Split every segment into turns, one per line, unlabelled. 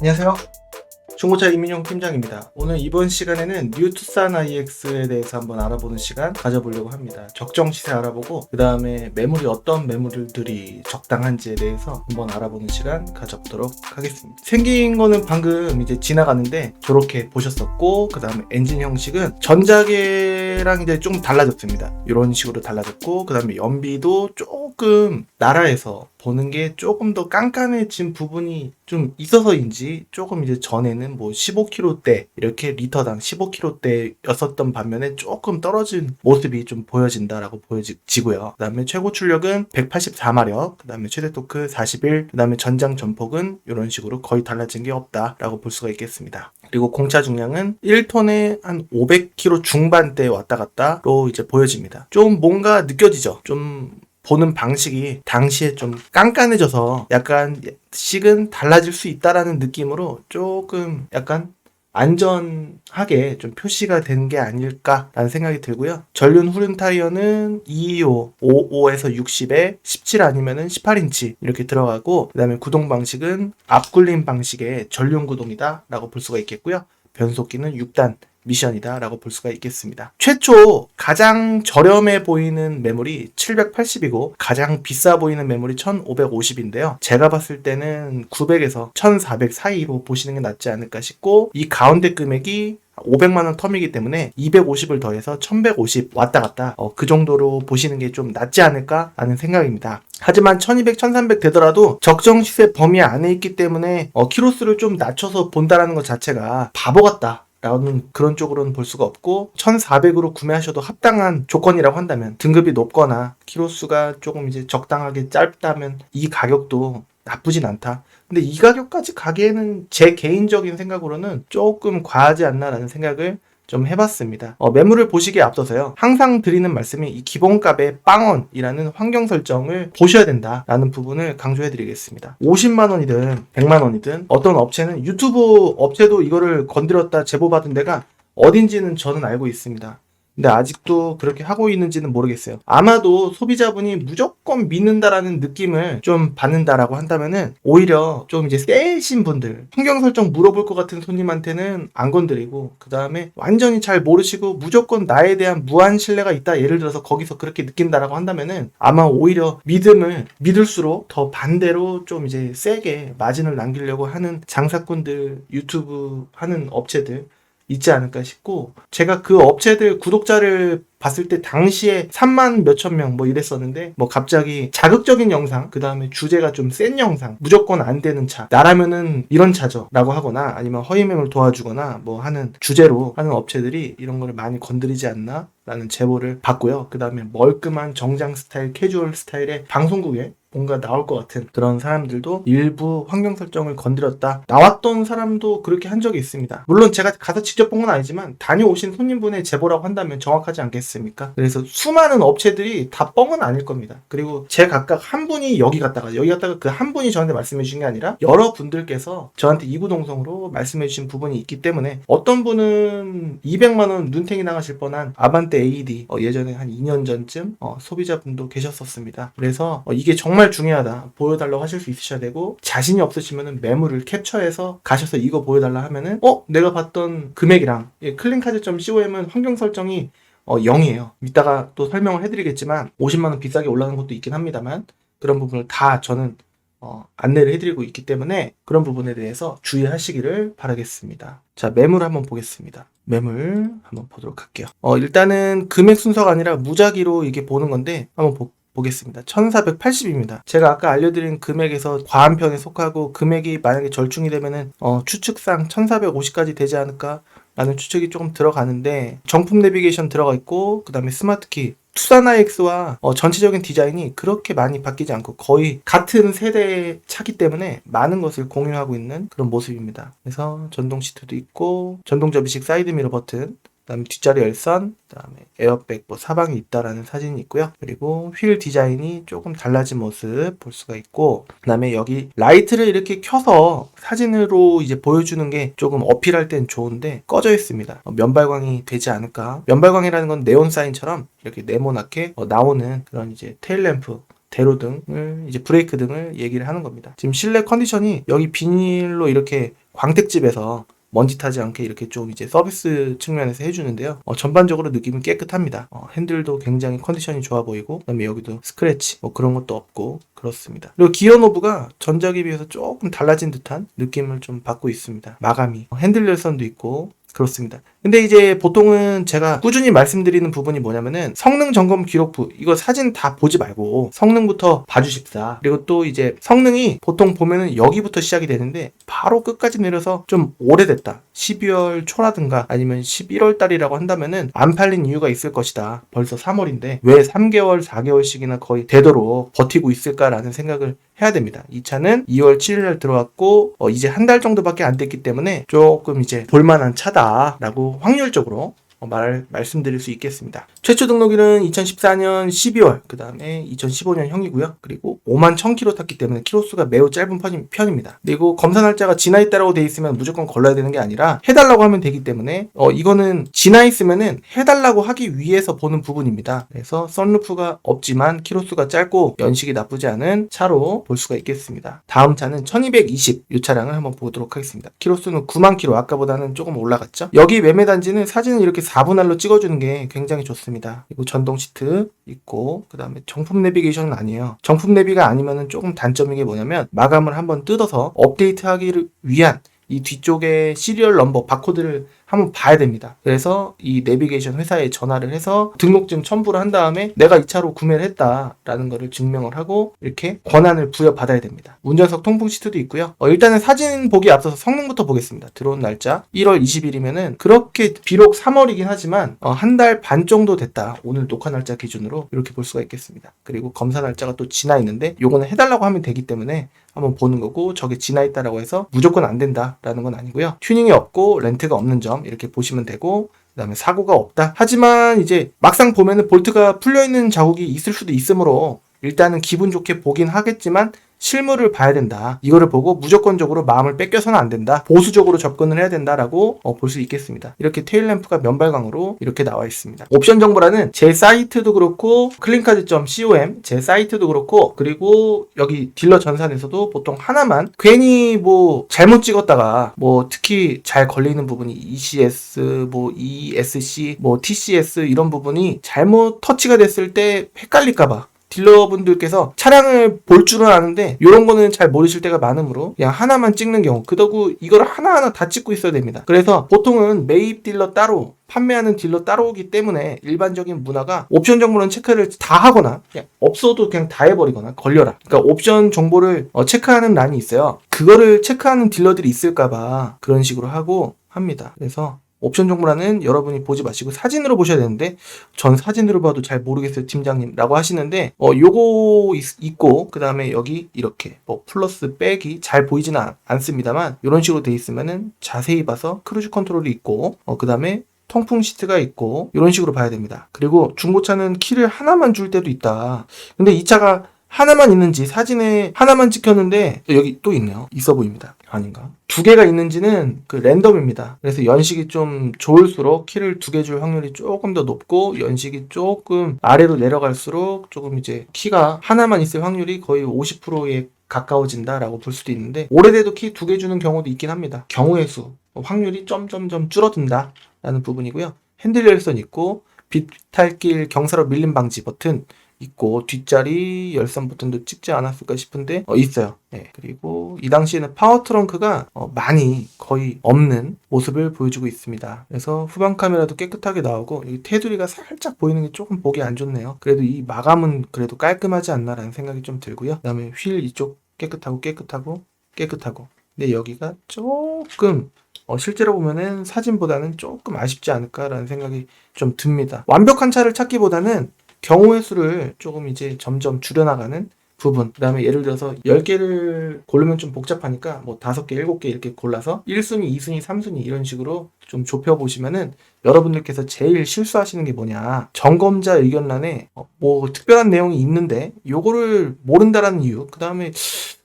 안녕하세요. 중고차 이민용 팀장입니다. 오늘 이번 시간에는 뉴 투싼 IX에 대해서 한번 알아보는 시간 가져보려고 합니다. 적정 시세 알아보고 그 다음에 매물이 어떤 매물들이 적당한지에 대해서 한번 알아보는 시간 가져보도록 하겠습니다. 생긴 거는 방금 이제 지나가는데 저렇게 보셨었고 그 다음에 엔진 형식은 전자계랑 이제 좀 달라졌습니다. 이런 식으로 달라졌고 그 다음에 연비도 조금 나라에서 보는 게 조금 더 깐깐해진 부분이 좀 있어서인지 조금 이제 전에는 뭐 15km대 이렇게 리터당 15km대였었던 반면에 조금 떨어진 모습이 좀 보여진다라고 보여지고요. 그 다음에 최고 출력은 184마력, 그 다음에 최대 토크 41, 그 다음에 전장 전폭은 이런 식으로 거의 달라진 게 없다라고 볼 수가 있겠습니다. 그리고 공차 중량은 1톤에 한 500km 중반대 왔다 갔다로 이제 보여집니다. 좀 뭔가 느껴지죠. 좀 보는 방식이 당시에 좀 깐깐해져서 약간 식은 달라질 수 있다라는 느낌으로 조금 약간 안전하게 좀 표시가 된 게 아닐까라는 생각이 들고요. 전륜 후륜 타이어는 225, 55에서 60에 17 아니면은 18인치 이렇게 들어가고 그다음에 구동 방식은 앞굴림 방식의 전륜 구동이다라고 볼 수가 있겠고요. 변속기는 6단 미션이다라고 볼 수가 있겠습니다. 최초 가장 저렴해 보이는 매물이 780이고 가장 비싸 보이는 매물이 1550인데요. 제가 봤을 때는 900에서 1400 사이로 보시는 게 낫지 않을까 싶고 이 가운데 금액이 500만 원 텀이기 때문에 250을 더해서 1150 왔다 갔다 어, 그 정도로 보시는 게 좀 낫지 않을까 하는 생각입니다. 하지만 1200, 1300 되더라도 적정 시세 범위 안에 있기 때문에 어, 키로수를 좀 낮춰서 본다라는 것 자체가 바보 같다. 라는 그런 쪽으로는 볼 수가 없고 1400으로 구매하셔도 합당한 조건이라고 한다면 등급이 높거나 키로수가 조금 이제 적당하게 짧다면 이 가격도 나쁘진 않다. 근데 이 가격까지 가기에는 제 개인적인 생각으로는 조금 과하지 않나라는 생각을 좀 해봤습니다. 어, 매물을 보시기에 앞서서요. 항상 드리는 말씀이 이 기본값의 빵원이라는 환경 설정을 보셔야 된다라는 부분을 강조해드리겠습니다. 50만 원이든 100만 원이든 어떤 업체는 유튜브 업체도 이거를 건드렸다 제보받은 데가 어딘지는 저는 알고 있습니다. 근데 아직도 그렇게 하고 있는지는 모르겠어요. 아마도 소비자분이 무조건 믿는다라는 느낌을 좀 받는다라고 한다면은 오히려 좀 이제 세신 분들 환경 설정 물어볼 것 같은 손님한테는 안 건드리고 그 다음에 완전히 잘 모르시고 무조건 나에 대한 무한 신뢰가 있다 예를 들어서 거기서 그렇게 느낀다라고 한다면은 아마 오히려 믿음을 믿을수록 더 반대로 좀 이제 세게 마진을 남기려고 하는 장사꾼들 유튜브 하는 업체들 있지 않을까 싶고 제가 그 업체들 구독자를 봤을 때 당시에 3만 몇천 명 뭐 이랬었는데 뭐 갑자기 자극적인 영상 그 다음에 주제가 좀 센 영상 무조건 안 되는 차 나라면은 이런 차죠. 라고 하거나 아니면 허위맹을 도와주거나 뭐 하는 주제로 하는 업체들이 이런 거를 많이 건드리지 않나 라는 제보를 받고요. 그 다음에 멀끔한 정장 스타일 캐주얼 스타일의 방송국에 뭔가 나올 것 같은 그런 사람들도 일부 환경 설정을 건드렸다. 나왔던 사람도 그렇게 한 적이 있습니다. 물론 제가 가서 직접 본 건 아니지만 다녀오신 손님분의 제보라고 한다면 정확하지 않겠습니까? 그래서 수많은 업체들이 다 뻥은 아닐 겁니다. 그리고 제 각각 한 분이 여기 갔다가 여기 갔다가 그 한 분이 저한테 말씀해 주신 게 아니라 여러 분들께서 저한테 이구동성으로 말씀해 주신 부분이 있기 때문에 어떤 분은 200만 원 눈탱이 나가실 뻔한 아반떼 AD 어, 예전에 한 2년 전쯤 어, 소비자분도 계셨었습니다. 그래서 어, 이게 정말 정말 중요하다. 보여달라고 하실 수 있으셔야 되고 자신이 없으시면은 매물을 캡처해서 가셔서 이거 보여달라 하면은 어 내가 봤던 금액이랑 예, 클린카드.com은 환경 설정이 어 0이에요. 이따가 또 설명을 해드리겠지만 50만 원 비싸게 올라가는 것도 있긴 합니다만 그런 부분을 다 저는 어, 안내를 해드리고 있기 때문에 그런 부분에 대해서 주의하시기를 바라겠습니다. 자, 매물 한번 보겠습니다. 매물 한번 보도록 할게요. 어, 일단은 금액 순서가 아니라 무작위로 이게 보는 건데 한번 보, 보겠습니다. 1480입니다. 제가 아까 알려드린 금액에서 과한 편에 속하고 금액이 만약에 절충이 되면은 어, 추측상 1450까지 되지 않을까 라는 추측이 조금 들어가는데 정품 내비게이션 들어가 있고 그 다음에 스마트키 투산 IX와 어, 전체적인 디자인이 그렇게 많이 바뀌지 않고 거의 같은 세대의 차기 때문에 많은 것을 공유하고 있는 그런 모습입니다. 그래서 전동 시트도 있고 전동 접이식 사이드 미러 버튼 그다음에 뒷자리 열선, 그다음에 에어백 뭐 사방이 있다라는 사진이 있고요. 그리고 휠 디자인이 조금 달라진 모습 볼 수가 있고, 그다음에 여기 라이트를 이렇게 켜서 사진으로 이제 보여주는 게 조금 어필할 땐 좋은데 꺼져 있습니다. 어, 면발광이 되지 않을까? 면발광이라는 건 네온 사인처럼 이렇게 네모나게 어, 나오는 그런 이제 테일 램프 대로 등을 이제 브레이크 등을 얘기를 하는 겁니다. 지금 실내 컨디션이 여기 비닐로 이렇게 광택집에서 먼지 타지 않게 이렇게 좀 이제 서비스 측면에서 해주는데요. 어, 전반적으로 느낌이 깨끗합니다. 어, 핸들도 굉장히 컨디션이 좋아 보이고, 그다음에 여기도 스크래치 뭐 그런 것도 없고 그렇습니다. 그리고 기어 노브가 전작에 비해서 조금 달라진 듯한 느낌을 좀 받고 있습니다. 마감이 어, 핸들 열선도 있고 그렇습니다. 근데 이제 보통은 제가 꾸준히 말씀드리는 부분이 뭐냐면은 성능 점검 기록부 이거 사진 다 보지 말고 성능부터 봐주십사. 그리고 또 이제 성능이 보통 보면은 여기부터 시작이 되는데 바로 끝까지 내려서 좀 오래됐다. 12월 초라든가 아니면 11월 달이라고 한다면은 안 팔린 이유가 있을 것이다. 벌써 3월인데 왜 3개월, 4개월씩이나 거의 되도록 버티고 있을까라는 생각을 해야 됩니다. 이 차는 2월 7일 들어왔고 어, 이제 한 달 정도밖에 안 됐기 때문에 조금 이제 볼만한 차다라고 확률적으로 어, 말, 말씀드릴 수 있겠습니다. 최초 등록일은 2014년 12월, 그 다음에 2015년 형이고요. 그리고 5만 1000km 탔기 때문에 키로수가 매우 짧은 편입니다. 그리고 검사 날짜가 지나 있다라고 돼 있으면 무조건 걸러야 되는 게 아니라 해달라고 하면 되기 때문에 어, 이거는 지나 있으면은 해달라고 하기 위해서 보는 부분입니다. 그래서 썬루프가 없지만 키로수가 짧고 연식이 나쁘지 않은 차로 볼 수가 있겠습니다. 다음 차는 1220, 이 차량을 한번 보도록 하겠습니다. 키로수는 9만 킬로, 아까보다는 조금 올라갔죠? 여기 매매 단지는 사진을 이렇게 4분할로 찍어주는 게 굉장히 좋습니다. 그리고 전동 시트 있고, 그 다음에 정품 내비게이션은 아니에요. 정품 내비가 아니면은 조금 단점인 게 뭐냐면, 마감을 한번 뜯어서 업데이트하기를 위한 이 뒤쪽에 시리얼 넘버 바코드를 한번 봐야 됩니다. 그래서 이 내비게이션 회사에 전화를 해서 등록증 첨부를 한 다음에 내가 이 차로 구매를 했다라는 거를 증명을 하고 이렇게 권한을 부여받아야 됩니다. 운전석 통풍 시트도 있고요. 어, 일단은 사진 보기 앞서서 성능부터 보겠습니다. 들어온 날짜 1월 20일이면은 그렇게 비록 3월이긴 하지만 어, 한달 반 정도 됐다. 오늘 녹화 날짜 기준으로 이렇게 볼 수가 있겠습니다. 그리고 검사 날짜가 또 지나 있는데 요거는 해달라고 하면 되기 때문에 한번 보는 거고 저게 지나 있다라고 해서 무조건 안 된다라는 건 아니고요. 튜닝이 없고 렌트가 없는 점 이렇게 보시면 되고 그 다음에 사고가 없다. 하지만 이제 막상 보면은 볼트가 풀려 있는 자국이 있을 수도 있으므로 일단은 기분 좋게 보긴 하겠지만 실물을 봐야 된다. 이거를 보고 무조건적으로 마음을 뺏겨서는 안 된다. 보수적으로 접근을 해야 된다라고 어, 볼 수 있겠습니다. 이렇게 테일 램프가 면발광으로 이렇게 나와 있습니다. 옵션 정보란은 제 사이트도 그렇고 클린카드.com 제 사이트도 그렇고 그리고 여기 딜러 전산에서도 보통 하나만 괜히 뭐 잘못 찍었다가 뭐 특히 잘 걸리는 부분이 ECS 뭐 ESC 뭐 TCS 이런 부분이 잘못 터치가 됐을 때 헷갈릴까봐 딜러분들께서 차량을 볼 줄은 아는데 이런 거는 잘 모르실 때가 많으므로 그냥 하나만 찍는 경우 그더구 이걸 하나하나 다 찍고 있어야 됩니다. 그래서 보통은 매입 딜러 따로 판매하는 딜러 따로오기 때문에 일반적인 문화가 옵션 정보는 체크를 다 하거나 그냥 없어도 그냥 다 해버리거나 걸려라. 그러니까 옵션 정보를 어, 체크하는 란이 있어요. 그거를 체크하는 딜러들이 있을까봐 그런 식으로 하고 합니다. 그래서 옵션 정보란은 여러분이 보지 마시고 사진으로 보셔야 되는데 전 사진으로 봐도 잘 모르겠어요 팀장님라고 하시는데 어 요거 있, 고그 다음에 여기 이렇게 뭐 플러스 빼기 잘 보이지는 않, 않습니다만 이런 식으로 돼 있으면은 자세히 봐서 크루즈 컨트롤이 있고 어 그 다음에 통풍 시트가 있고 이런 식으로 봐야 됩니다. 그리고 중고차는 키를 하나만 줄 때도 있다. 근데 이 차가 하나만 있는지 사진에 하나만 찍혔는데 여기 또 있네요. 있어 보입니다. 아닌가? 두 개가 있는지는 그 랜덤입니다. 그래서 연식이 좀 좋을수록 키를 두 개 줄 확률이 조금 더 높고 연식이 조금 아래로 내려갈수록 조금 이제 키가 하나만 있을 확률이 거의 50%에 가까워진다라고 볼 수도 있는데 오래돼도 키 두 개 주는 경우도 있긴 합니다. 경우의 수 확률이 점점점 줄어든다라는 부분이고요. 핸들 열선 있고 비탈길 경사로 밀림 방지 버튼 있고 뒷자리 열선 버튼도 찍지 않았을까 싶은데 어, 있어요. 네. 그리고 이 당시에는 파워 트렁크가 어, 많이 거의 없는 모습을 보여주고 있습니다. 그래서 후방 카메라도 깨끗하게 나오고 여기 테두리가 살짝 보이는 게 조금 보기 안 좋네요. 그래도 이 마감은 그래도 깔끔하지 않나라는 생각이 좀 들고요. 그다음에 휠 이쪽 깨끗하고 깨끗하고 깨끗하고 근데 여기가 조금 어, 실제로 보면은 사진보다는 조금 아쉽지 않을까라는 생각이 좀 듭니다. 완벽한 차를 찾기보다는 경우의 수를 조금 이제 점점 줄여나가는 부분. 그 다음에 예를 들어서 10개를 고르면 좀 복잡하니까 뭐 5개, 7개 이렇게 골라서 1순위, 2순위, 3순위 이런 식으로 좀 좁혀보시면은 여러분들께서 제일 실수하시는 게 뭐냐. 점검자 의견란에 어, 뭐 특별한 내용이 있는데 요거를 모른다라는 이유. 그 다음에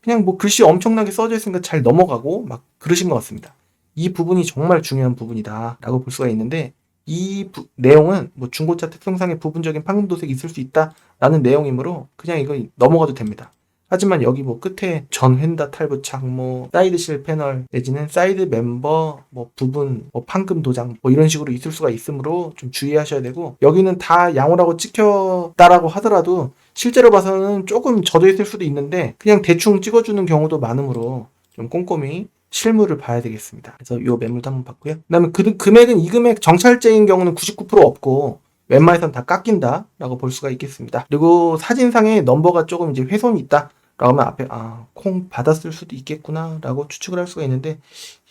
그냥 뭐 글씨 엄청나게 써져 있으니까 잘 넘어가고 막 그러신 것 같습니다. 이 부분이 정말 중요한 부분이다 라고 볼 수가 있는데 이 부- 내용은 뭐 중고차 특성상의 부분적인 판금 도색이 있을 수 있다라는 내용이므로 그냥 이거 넘어가도 됩니다. 하지만 여기 뭐 끝에 전 휀다 탈부착, 뭐 사이드 실 패널 내지는 사이드 멤버 뭐 부분 뭐 판금 도장 뭐 이런 식으로 있을 수가 있으므로 좀 주의하셔야 되고 여기는 다 양호라고 찍혔다라고 하더라도 실제로 봐서는 조금 젖어 있을 수도 있는데 그냥 대충 찍어주는 경우도 많으므로 좀 꼼꼼히 실물을 봐야 되겠습니다. 그래서 요 매물도 한번 봤고요. 그다음에 그 금액은 이 금액 정찰제인 경우는 99% 없고 웬만해선 다 깎인다라고 볼 수가 있겠습니다. 그리고 사진상에 넘버가 조금 이제 훼손이 있다. 라고 하면 앞에 아, 콩 받았을 수도 있겠구나라고 추측을 할 수가 있는데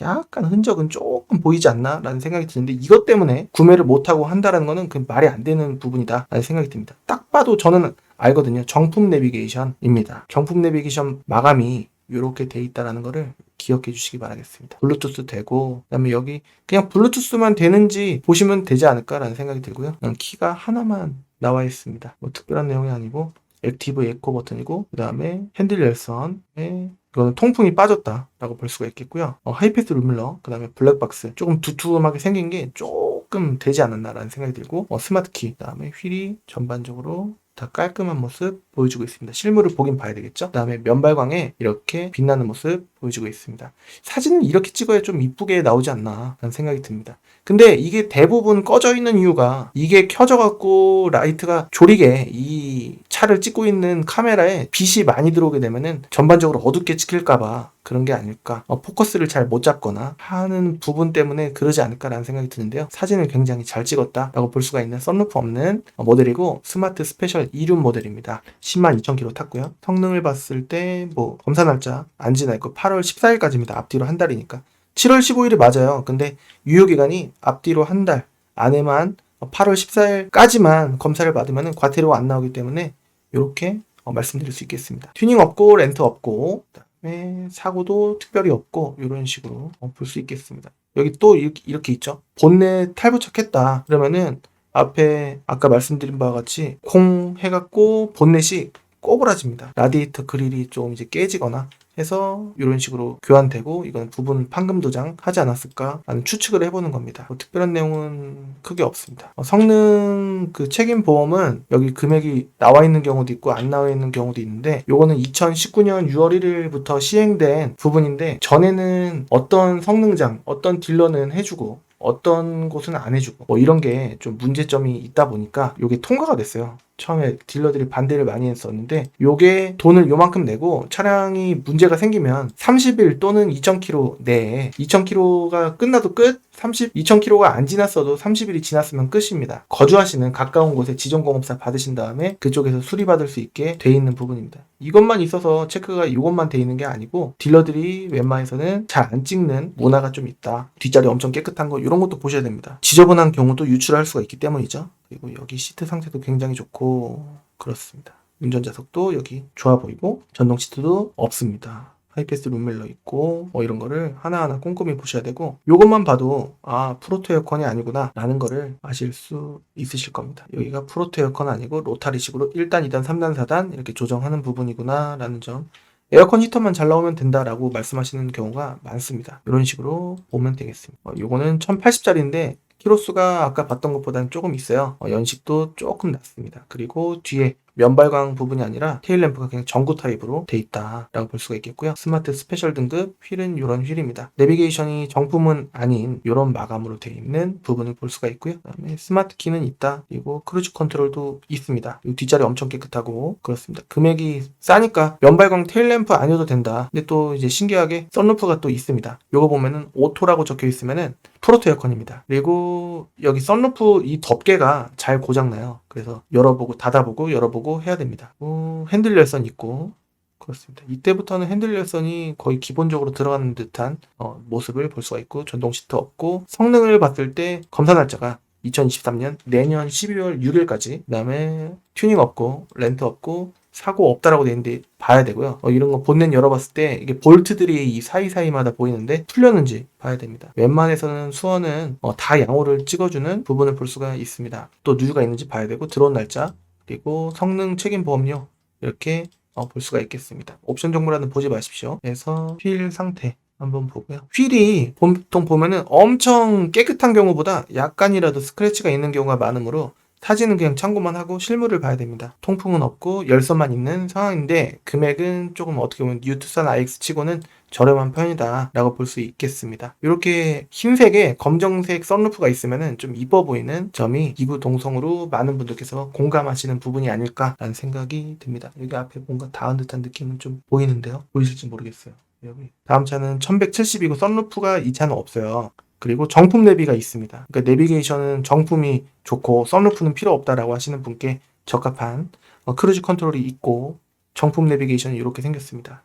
약간 흔적은 조금 보이지 않나라는 생각이 드는데 이것 때문에 구매를 못하고 한다라는 거는 그 말이 안 되는 부분이다라는 생각이 듭니다. 딱 봐도 저는 알거든요. 정품 내비게이션입니다. 정품 내비게이션 마감이 이렇게 돼 있다라는 거를 기억해 주시기 바라겠습니다. 블루투스 되고 그다음에 여기 그냥 블루투스만 되는지 보시면 되지 않을까라는 생각이 들고요. 키가 하나만 나와 있습니다. 뭐 특별한 내용이 아니고 액티브 에코 버튼이고 그 다음에 핸들 열선에 이거는 통풍이 빠졌다라고 볼 수가 있겠고요. 어, 하이패스 룸밀러 그 다음에 블랙박스 조금 두툼하게 생긴 게 조금 되지 않았나라는 생각이 들고 어, 스마트 키 그 다음에 휠이 전반적으로 다 깔끔한 모습 보여주고 있습니다. 실물을 보긴 봐야 되겠죠? 그 다음에 면발광에 이렇게 빛나는 모습 보여주고 있습니다. 사진은 이렇게 찍어야 좀 이쁘게 나오지 않나 라는 생각이 듭니다. 근데 이게 대부분 꺼져 있는 이유가 이게 켜져갖고 라이트가 조리게 이 차를 찍고 있는 카메라에 빛이 많이 들어오게 되면은 전반적으로 어둡게 찍힐까봐 그런 게 아닐까. 어, 포커스를 잘 못 잡거나 하는 부분 때문에 그러지 않을까라는 생각이 드는데요. 사진을 굉장히 잘 찍었다라고 볼 수가 있는 썬루프 없는 어, 모델이고 스마트 스페셜 2륜 모델입니다. 10만 2천 km 탔고요. 성능을 봤을 때 뭐 검사 날짜 안 지나 있고 8월 14일까지입니다. 앞뒤로 한 달이니까. 7월 15일이 맞아요. 근데 유효 기간이 앞뒤로 한 달 안에만 8월 14일까지만 검사를 받으면 과태료가 안 나오기 때문에 이렇게 어, 말씀드릴 수 있겠습니다. 튜닝 없고 렌트 없고 그 다음에 사고도 특별히 없고 이런 식으로 어, 볼수 있겠습니다. 여기 또 이렇게, 이렇게 있죠. 본넷 탈부착했다. 그러면은 앞에 아까 말씀드린 바와 같이 콩 해갖고 본넷이 꼬부라집니다. 라디에이터 그릴이 좀 이제 깨지거나 해서 이런 식으로 교환되고 이건 부분 판금 도장 하지 않았을까 라는 추측을 해보는 겁니다. 뭐 특별한 내용은 크게 없습니다. 어, 성능 그 책임 보험은 여기 금액이 나와 있는 경우도 있고 안 나와 있는 경우도 있는데 요거는 2019년 6월 1일부터 시행된 부분인데 전에는 어떤 성능장 어떤 딜러는 해주고 어떤 곳은 안 해주고 뭐 이런 게 좀 문제점이 있다 보니까 이게 통과가 됐어요. 처음에 딜러들이 반대를 많이 했었는데 요게 돈을 요만큼 내고 차량이 문제가 생기면 30일 또는 2,000km 내에 2,000km가 끝나도 끝 30, 2,000km가 안 지났어도 30일이 지났으면 끝입니다. 거주하시는 가까운 곳에 지정공업사 받으신 다음에 그쪽에서 수리받을 수 있게 돼 있는 부분입니다. 이것만 있어서 체크가 이것만 돼 있는 게 아니고 딜러들이 웬만해서는 잘 안 찍는 문화가 좀 있다. 뒷자리 엄청 깨끗한 거 이런 것도 보셔야 됩니다. 지저분한 경우도 유출할 수가 있기 때문이죠. 그리고 여기 시트 상태도 굉장히 좋고 그렇습니다. 운전자석도 여기 좋아 보이고 전동 시트도 없습니다. 하이패스 룸멜러 있고 뭐 이런 거를 하나하나 꼼꼼히 보셔야 되고 요것만 봐도 아 프로토 에어컨이 아니구나 라는 거를 아실 수 있으실 겁니다 여기가 프로토 에어컨 아니고 로타리식으로 1단 2단 3단 4단 이렇게 조정하는 부분이구나 라는 점 에어컨 히터만 잘 나오면 된다라고 말씀하시는 경우가 많습니다 이런 식으로 보면 되겠습니다 어, 요거는 1080짜리인데 키로수가 아까 봤던 것보다는 조금 있어요. 어, 연식도 조금 낮습니다. 그리고 뒤에 면발광 부분이 아니라 테일 램프가 그냥 전구 타입으로 돼 있다라고 볼 수가 있겠고요. 스마트 스페셜 등급 휠은 이런 휠입니다. 내비게이션이 정품은 아닌 이런 마감으로 돼 있는 부분을 볼 수가 있고요. 그다음에 스마트 키는 있다. 그리고 크루즈 컨트롤도 있습니다. 이 뒷자리 엄청 깨끗하고 그렇습니다. 금액이 싸니까 면발광 테일 램프 아니어도 된다. 근데 또 이제 신기하게 썬루프가 또 있습니다. 요거 보면은 오토라고 적혀 있으면은 프로토 에어컨입니다. 그리고 여기 썬루프 이 덮개가 잘 고장나요. 그래서 열어보고 닫아보고 열어보고 해야 됩니다. 어, 핸들 열선 있고 그렇습니다. 이때부터는 핸들 열선이 거의 기본적으로 들어가는 듯한 어, 모습을 볼 수가 있고 전동 시트 없고 성능을 봤을 때 검사 날짜가 2023년 내년 12월 6일까지 그다음에 튜닝 없고 렌트 없고 사고 없다라고 돼 있는데 봐야 되고요. 어, 이런 거 본넷 열어봤을 때 이게 볼트들이 이 사이사이마다 보이는데 풀렸는지 봐야 됩니다. 웬만해서는 수원은 어, 다 양호를 찍어주는 부분을 볼 수가 있습니다. 또 누유가 있는지 봐야 되고 들어온 날짜 그리고 성능 책임 보험료 이렇게 어, 볼 수가 있겠습니다. 옵션 정보라는 보지 마십시오. 그래서 휠 상태 한번 보고요. 휠이 보통 보면은 엄청 깨끗한 경우보다 약간이라도 스크래치가 있는 경우가 많으므로 사진은 그냥 참고만 하고 실물을 봐야 됩니다. 통풍은 없고 열선만 있는 상황인데 금액은 조금 어떻게 보면 뉴투산 IX 치고는 저렴한 편이다 라고 볼 수 있겠습니다. 이렇게 흰색에 검정색 썬루프가 있으면 좀 이뻐 보이는 점이 이구동성으로 많은 분들께서 공감하시는 부분이 아닐까라는 생각이 듭니다. 여기 앞에 뭔가 닿은 듯한 느낌은 좀 보이는데요. 보이실지 모르겠어요. 여기 다음 차는 1170이고 썬루프가 이 차는 없어요. 그리고 정품 내비가 있습니다. 그러니까 내비게이션은 정품이 좋고 썬루프는 필요 없다라고 하시는 분께 적합한 어, 크루즈 컨트롤이 있고 정품 내비게이션이 이렇게 생겼습니다.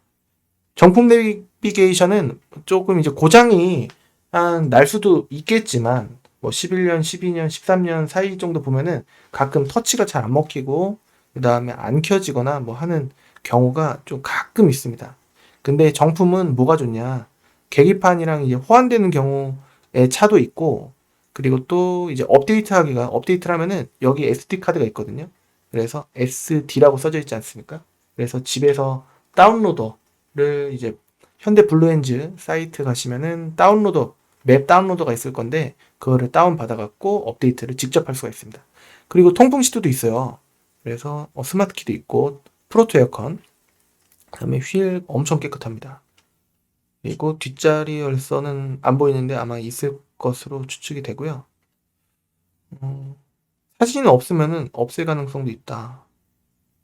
정품 내비게이션은 조금 이제 고장이 한 날 수도 있겠지만 뭐 11년, 12년, 13년 사이 정도 보면은 가끔 터치가 잘 안 먹히고 그 다음에 안 켜지거나 뭐 하는 경우가 좀 가끔 있습니다. 근데 정품은 뭐가 좋냐? 계기판이랑 이제 호환되는 경우의 차도 있고 그리고 또 이제 업데이트하기가 업데이트를 하면은 여기 SD 카드가 있거든요. 그래서 SD라고 써져 있지 않습니까? 그래서 집에서 다운로더를 이제 현대 블루엔즈 사이트 가시면은 다운로더 맵 다운로더가 있을 건데 그거를 다운 받아갖고 업데이트를 직접 할 수가 있습니다. 그리고 통풍 시트도 있어요. 그래서 어, 스마트 키도 있고 프로토 에어컨 그다음에 휠 엄청 깨끗합니다. 그리고 뒷자리 열선은 안 보이는데 아마 있을 것으로 추측이 되고요. 음, 사진이 없으면은 없을 가능성도 있다.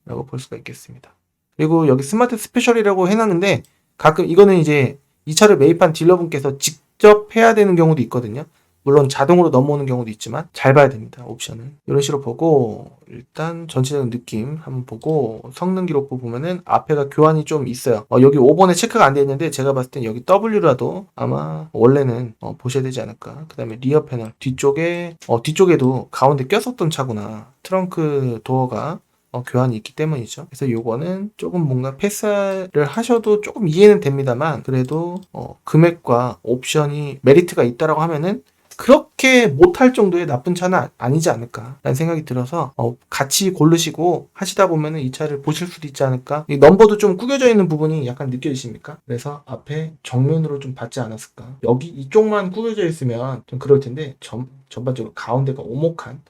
라고 볼 수가 있겠습니다. 그리고 여기 스마트 스페셜이라고 해놨는데 가끔 이거는 이제 이 차를 매입한 딜러분께서 직접 해야 되는 경우도 있거든요. 물론 자동으로 넘어오는 경우도 있지만 잘 봐야 됩니다. 옵션은 이런 식으로 보고 일단 전체적인 느낌 한번 보고 성능 기록부 보면은 앞에가 교환이 좀 있어요. 어, 여기 5번에 체크가 안 돼 있는데 제가 봤을 땐 여기 W라도 아마 원래는 어, 보셔야 되지 않을까. 그 다음에 리어 패널 뒤쪽에 어, 뒤쪽에도 가운데 꼈었던 차구나. 트렁크 도어가 어, 교환이 있기 때문이죠. 그래서 요거는 조금 뭔가 패스를 하셔도 조금 이해는 됩니다만 그래도 어, 금액과 옵션이 메리트가 있다라고 하면은 그렇게 못할 정도의 나쁜 차는 아- 아니지 않을까라는 생각이 들어서 어, 같이 고르시고 하시다 보면은 이 차를 보실 수도 있지 않을까. 이 넘버도 좀 구겨져 있는 부분이 약간 느껴지십니까? 그래서 앞에 정면으로 좀 받지 않았을까. 여기 이쪽만 구겨져 있으면 좀 그럴 텐데 전, 전반적으로 가운데가 오목한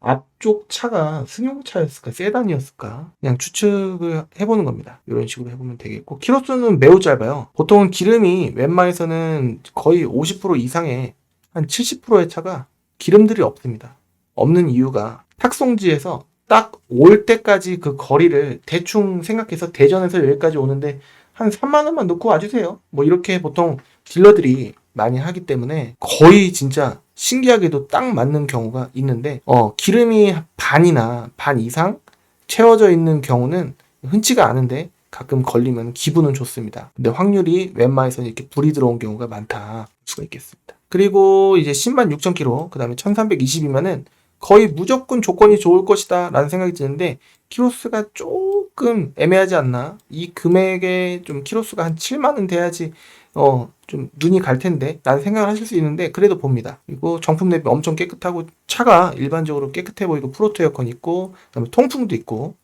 앞쪽 차가 승용차였을까 세단이었을까 그냥 추측을 해보는 겁니다 이런 식으로 해보면 되겠고 키로수는 매우 짧아요 보통은 기름이 웬만해서는 거의 50% 이상의 한 70%의 차가 기름들이 없습니다 없는 이유가 탁송지에서 딱 올 때까지 그 거리를 대충 생각해서 대전에서 여기까지 오는데 한 3만 원만 넣고 와주세요 뭐 이렇게 보통 딜러들이 많이 하기 때문에 거의 진짜 신기하게도 딱 맞는 경우가 있는데 어 기름이 반이나 반 이상 채워져 있는 경우는 흔치가 않은데 가끔 걸리면 기분은 좋습니다. 근데 확률이 웬만해서는 이렇게 불이 들어온 경우가 많다 볼 수가 있겠습니다. 그리고 이제 10만 6천 킬로 그 다음에 1320이면은 거의 무조건 조건이 좋을 것이다 라는 생각이 드는데 키로수가 조금 애매하지 않나 이 금액에 좀 키로수가 한 7만 원 돼야지 어, 좀 눈이 갈 텐데 라는 생각을 하실 수 있는데 그래도 봅니다. 그리고 정품 내비 엄청 깨끗하고 차가 일반적으로 깨끗해 보이고 프로토 에어컨 있고 그다음에 통풍도 있고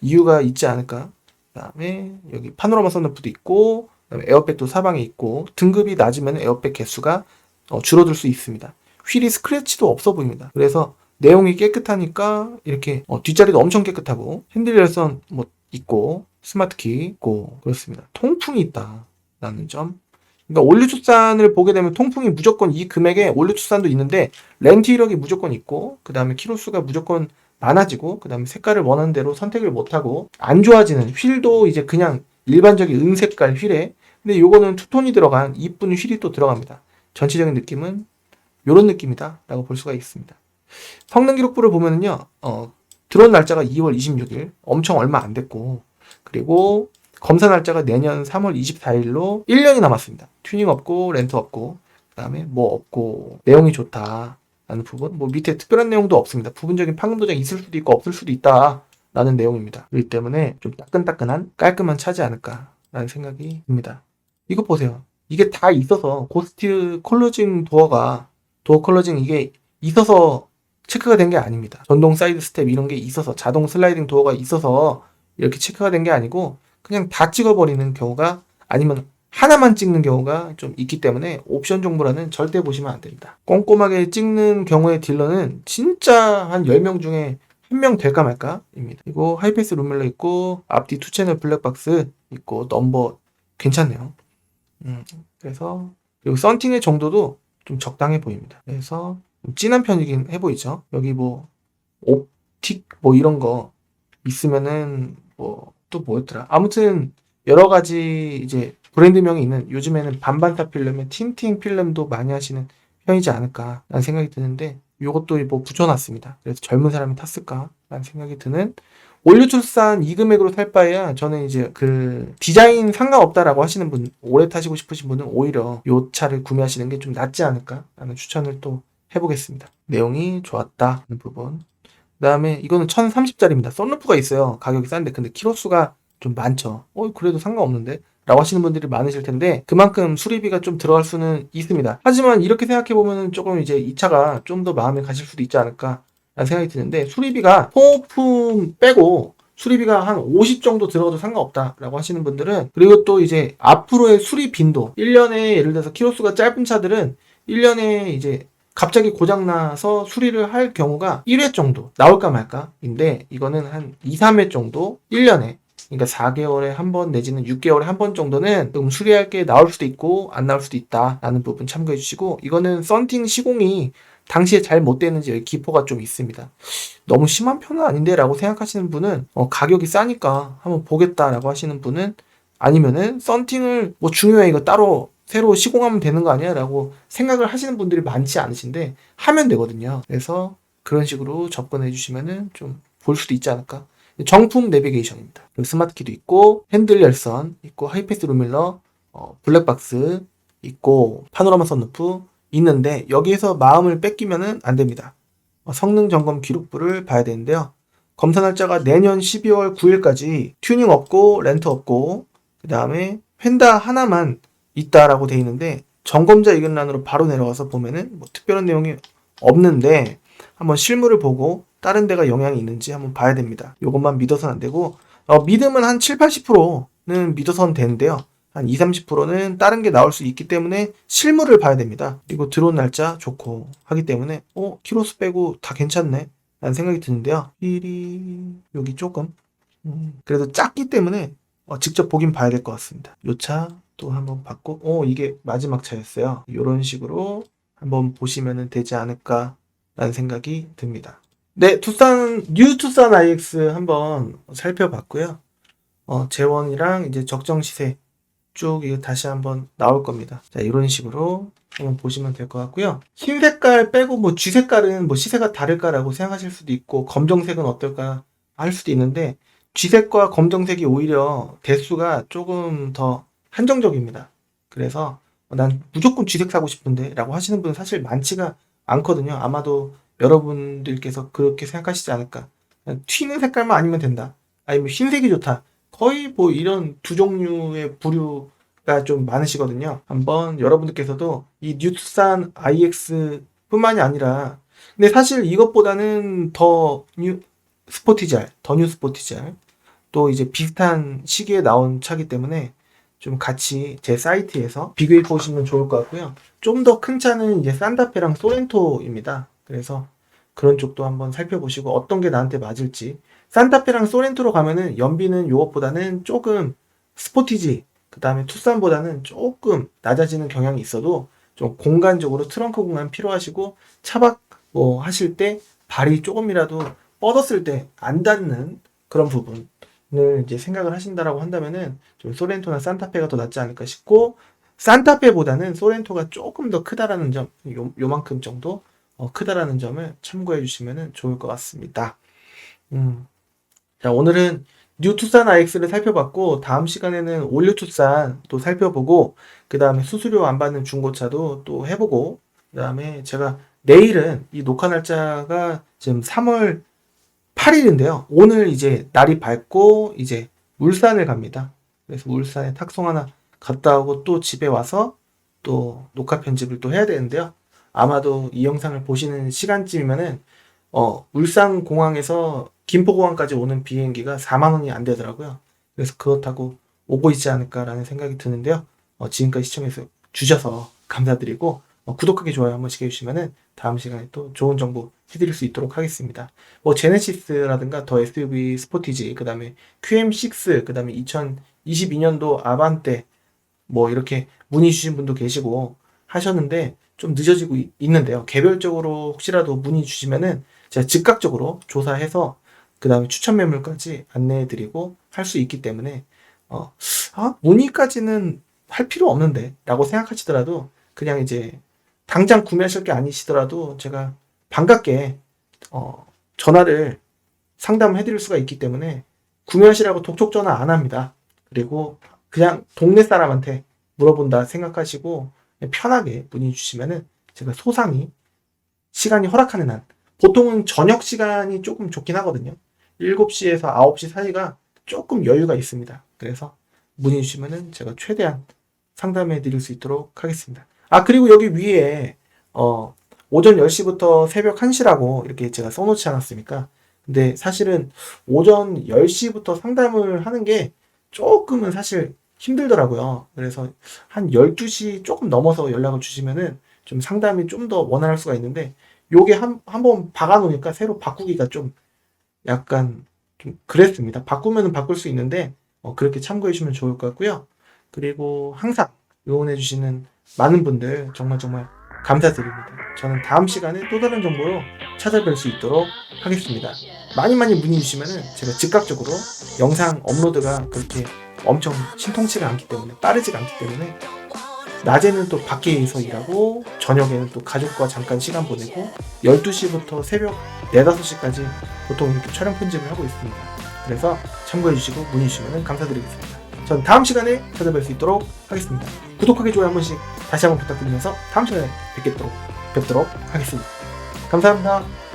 이유가 있지 않을까. 그다음에 여기 파노라마 선루프도 있고 그다음에 에어백도 사방에 있고 등급이 낮으면 에어백 개수가 어, 줄어들 수 있습니다. 휠이 스크래치도 없어 보입니다. 그래서 내용이 깨끗하니까 이렇게 어, 뒷자리도 엄청 깨끗하고 핸들 열선 뭐 있고 스마트 키 있고 그렇습니다. 통풍이 있다라는 점 그러니까 투싼을 보게 되면 통풍이 무조건 이 금액에 투싼도 있는데 렌트 이력이 무조건 있고 그 다음에 키로수가 무조건 많아지고 그 다음에 색깔을 원하는 대로 선택을 못하고 안 좋아지는 휠도 이제 그냥 일반적인 은색깔 휠에 근데 요거는 투톤이 들어간 이쁜 휠이 또 들어갑니다. 전체적인 느낌은 요런 느낌이다 라고 볼 수가 있습니다. 성능 기록부를 보면은요 어, 들어온 날짜가 2월 26일 엄청 얼마 안 됐고 그리고 검사 날짜가 내년 3월 24일로 1년이 남았습니다. 튜닝 없고 렌트 없고 그 다음에 뭐 없고 내용이 좋다. 라는 부분 뭐 밑에 특별한 내용도 없습니다. 부분적인 판금 도장 있을 수도 있고 없을 수도 있다. 라는 내용입니다. 그렇기 때문에 좀 따끈따끈한 깔끔한 차지 않을까라는 생각이 듭니다. 이거 보세요. 이게 다 있어서 고스트 컬러징 도어가 도어 컬러징 이게 있어서 체크가 된 게 아닙니다. 전동 사이드 스텝 이런 게 있어서 자동 슬라이딩 도어가 있어서 이렇게 체크가 된 게 아니고 그냥 다 찍어버리는 경우가 아니면 하나만 찍는 경우가 좀 있기 때문에 옵션 정보라는 절대 보시면 안 됩니다. 꼼꼼하게 찍는 경우의 딜러는 진짜 한 10명 중에 한 명 될까 말까입니다. 그리고 하이패스 룸멜러 있고 앞뒤 투 채널 블랙박스 있고 넘버 괜찮네요. 음, 그래서 그리고 썬팅의 정도도 좀 적당해 보입니다. 그래서 좀 진한 편이긴 해 보이죠. 여기 뭐 옵틱 뭐 이런 거 있으면은 뭐 또 뭐였더라. 아무튼 여러 가지 이제 브랜드명이 있는 요즘에는 반반타 필름에 틴팅 필름도 많이 하시는 편이지 않을까라는 생각이 드는데 이것도 뭐 붙여놨습니다. 그래서 젊은 사람이 탔을까라는 생각이 드는 올류출산 이 금액으로 살 바에야 저는 이제 그 디자인 상관없다라고 하시는 분 오래 타시고 싶으신 분은 오히려 이 차를 구매하시는 게 좀 낫지 않을까라는 추천을 또 해보겠습니다. 내용이 좋았다는 부분. 그 다음에 이거는 1030짜리입니다. 썬루프가 있어요. 가격이 싼데 근데 키로수가 좀 많죠. 어 그래도 상관없는데 라고 하시는 분들이 많으실 텐데 그만큼 수리비가 좀 들어갈 수는 있습니다. 하지만 이렇게 생각해 보면 조금 이제 이 차가 좀 더 마음에 가실 수도 있지 않을까 라는 생각이 드는데 수리비가 소모품 빼고 수리비가 한 50 정도 들어가도 상관없다라고 하시는 분들은 그리고 또 이제 앞으로의 수리 빈도 1년에 예를 들어서 키로수가 짧은 차들은 1년에 이제 갑자기 고장나서 수리를 할 경우가 1회 정도 나올까 말까인데 이거는 한 2, 3회 정도 1년에 그러니까 4개월에 한 번 내지는 6개월에 한 번 정도는 좀 수리할 게 나올 수도 있고 안 나올 수도 있다라는 부분 참고해 주시고 이거는 썬팅 시공이 당시에 잘못 됐는지 여기 기포가 좀 있습니다. 너무 심한 편은 아닌데 라고 생각하시는 분은 어, 가격이 싸니까 한번 보겠다라고 하시는 분은 아니면은 썬팅을 뭐 중요해 이거 따로 새로 시공하면 되는 거 아니야? 라고 생각을 하시는 분들이 많지 않으신데 하면 되거든요. 그래서 그런 식으로 접근해 주시면은 좀 볼 수도 있지 않을까? 정품 내비게이션입니다. 스마트키도 있고 핸들 열선 있고 하이패스 룸밀러 어, 블랙박스 있고 파노라마 선루프 있는데 여기에서 마음을 뺏기면은 안 됩니다. 어, 성능 점검 기록부를 봐야 되는데요. 검사 날짜가 내년 12월 9일까지 튜닝 없고 렌트 없고 그 다음에 펜다 하나만 있다라고 돼 있는데 점검자 의견란으로 바로 내려가서 보면은 뭐 특별한 내용이 없는데 한번 실물을 보고 다른 데가 영향이 있는지 한번 봐야 됩니다. 이것만 믿어서는 안 되고 어, 믿음은 한 7, 80%는 믿어서는 되는데요. 한 2, 30%는 다른 게 나올 수 있기 때문에 실물을 봐야 됩니다. 그리고 들어온 날짜 좋고 하기 때문에 어 키로수 빼고 다 괜찮네 라는 생각이 드는데요. 삐리 여기 조금 음, 그래도 작기 때문에 어, 직접 보긴 봐야 될 것 같습니다. 요 차 또 한번 봤고 어 이게 마지막 차였어요. 이런 식으로 한번 보시면 되지 않을까 라는 생각이 듭니다. 네, 투싼 뉴 투싼 IX 한번 살펴봤고요. 어, 재원이랑 이제 적정 시세 쭉 이거 다시 한번 나올 겁니다. 자, 이런 식으로 한번 보시면 될 것 같고요. 흰 색깔 빼고 뭐 쥐 색깔은 뭐 시세가 다를까라고 생각하실 수도 있고 검정색은 어떨까 할 수도 있는데 쥐색과 검정색이 오히려 대수가 조금 더 한정적입니다. 그래서 난 무조건 쥐색 사고 싶은데 라고 하시는 분은 사실 많지가 않거든요. 아마도 여러분들께서 그렇게 생각하시지 않을까. 튀는 색깔만 아니면 된다. 아니면 흰색이 좋다. 거의 뭐 이런 두 종류의 부류가 좀 많으시거든요. 한번 여러분들께서도 이 뉴투산 IX 뿐만이 아니라 근데 사실 이것보다는 더 뉴 스포티잘, 더 뉴 스포티잘 또 이제 비슷한 시기에 나온 차기 때문에 좀 같이 제 사이트에서 비교해 보시면 좋을 것 같고요. 좀 더 큰 차는 이제 산타페랑 소렌토입니다. 그래서 그런 쪽도 한번 살펴보시고 어떤 게 나한테 맞을지. 산타페랑 소렌토로 가면은 연비는 이것보다는 조금 스포티지, 그 다음에 투싼보다는 조금 낮아지는 경향이 있어도 좀 공간적으로 트렁크 공간 필요하시고 차박 뭐 하실 때 발이 조금이라도 뻗었을 때 안 닿는 그런 부분. 을 이제 생각을 하신다라고 한다면은 좀 소렌토나 산타페가 더 낫지 않을까 싶고 산타페보다는 소렌토가 조금 더 크다라는 점, 요, 요만큼 정도 어, 크다라는 점을 참고해 주시면 좋을 것 같습니다. 음. 자, 오늘은 뉴 투싼 IX를 살펴봤고 다음 시간에는 올류 투싼 또 살펴보고 그 다음에 수수료 안 받는 중고차도 또 해보고 그 다음에 제가 내일은 이 녹화 날짜가 지금 3월 8일인데요. 오늘 이제 날이 밝고 이제 울산을 갑니다. 그래서 울산에 탁송 하나 갔다 오고 또 집에 와서 또 녹화 편집을 또 해야 되는데요. 아마도 이 영상을 보시는 시간쯤이면은 어, 울산 공항에서 김포 공항까지 오는 비행기가 4만 원이 안 되더라고요. 그래서 그것 타고 오고 있지 않을까라는 생각이 드는데요. 어, 지금까지 시청해서 주셔서 감사드리고 어, 구독하기 좋아요 한 번씩 해주시면은 다음 시간에 또 좋은 정보 해드릴 수 있도록 하겠습니다. 뭐 제네시스라든가 더 SUV 스포티지 그 다음에 QM6 그 다음에 2022년도 아반떼 뭐 이렇게 문의 주신 분도 계시고 하셨는데 좀 늦어지고 이- 있는데요. 개별적으로 혹시라도 문의 주시면은 제가 즉각적으로 조사해서 그 다음에 추천 매물까지 안내해드리고 할 수 있기 때문에 어, 아 문의까지는 할 필요 없는데 라고 생각하시더라도 그냥 이제 당장 구매하실 게 아니시더라도 제가 반갑게 어, 전화를 상담을 해드릴 수가 있기 때문에 구매하시라고 독촉 전화 안 합니다. 그리고 그냥 동네 사람한테 물어본다 생각하시고 편하게 문의 주시면은 제가 소상히 시간이 허락하는 한 보통은 저녁 시간이 조금 좋긴 하거든요. 7시에서 9시 사이가 조금 여유가 있습니다. 그래서 문의 주시면은 제가 최대한 상담해 드릴 수 있도록 하겠습니다. 아, 그리고 여기 위에 어 오전 10시부터 새벽 1시라고 이렇게 제가 써놓지 않았습니까? 근데 사실은 오전 10시부터 상담을 하는 게 조금은 사실 힘들더라고요. 그래서 한 12시 조금 넘어서 연락을 주시면은 좀 상담이 좀 더 원활할 수가 있는데 요게 한, 한번 박아놓으니까 새로 바꾸기가 좀 약간 좀 그랬습니다. 바꾸면은 바꿀 수 있는데 어, 그렇게 참고해 주시면 좋을 것 같고요. 그리고 항상 응원해 주시는 많은 분들 정말 정말 감사드립니다. 저는 다음 시간에 또 다른 정보로 찾아뵐 수 있도록 하겠습니다. 많이 많이 문의 주시면은 제가 즉각적으로 영상 업로드가 그렇게 엄청 신통치가 않기 때문에 빠르지가 않기 때문에 낮에는 또 밖에서 일하고 저녁에는 또 가족과 잠깐 시간 보내고 12시부터 새벽 4, 5시까지 보통 이렇게 촬영 편집을 하고 있습니다. 그래서 참고해 주시고 문의 주시면 감사드리겠습니다. 전 다음 시간에 찾아뵐 수 있도록 하겠습니다. 구독하기 좋아요 한 번씩 다시 한번 부탁드리면서 다음 시간에 뵙겠도록 뵙도록 하겠습니다. 감사합니다.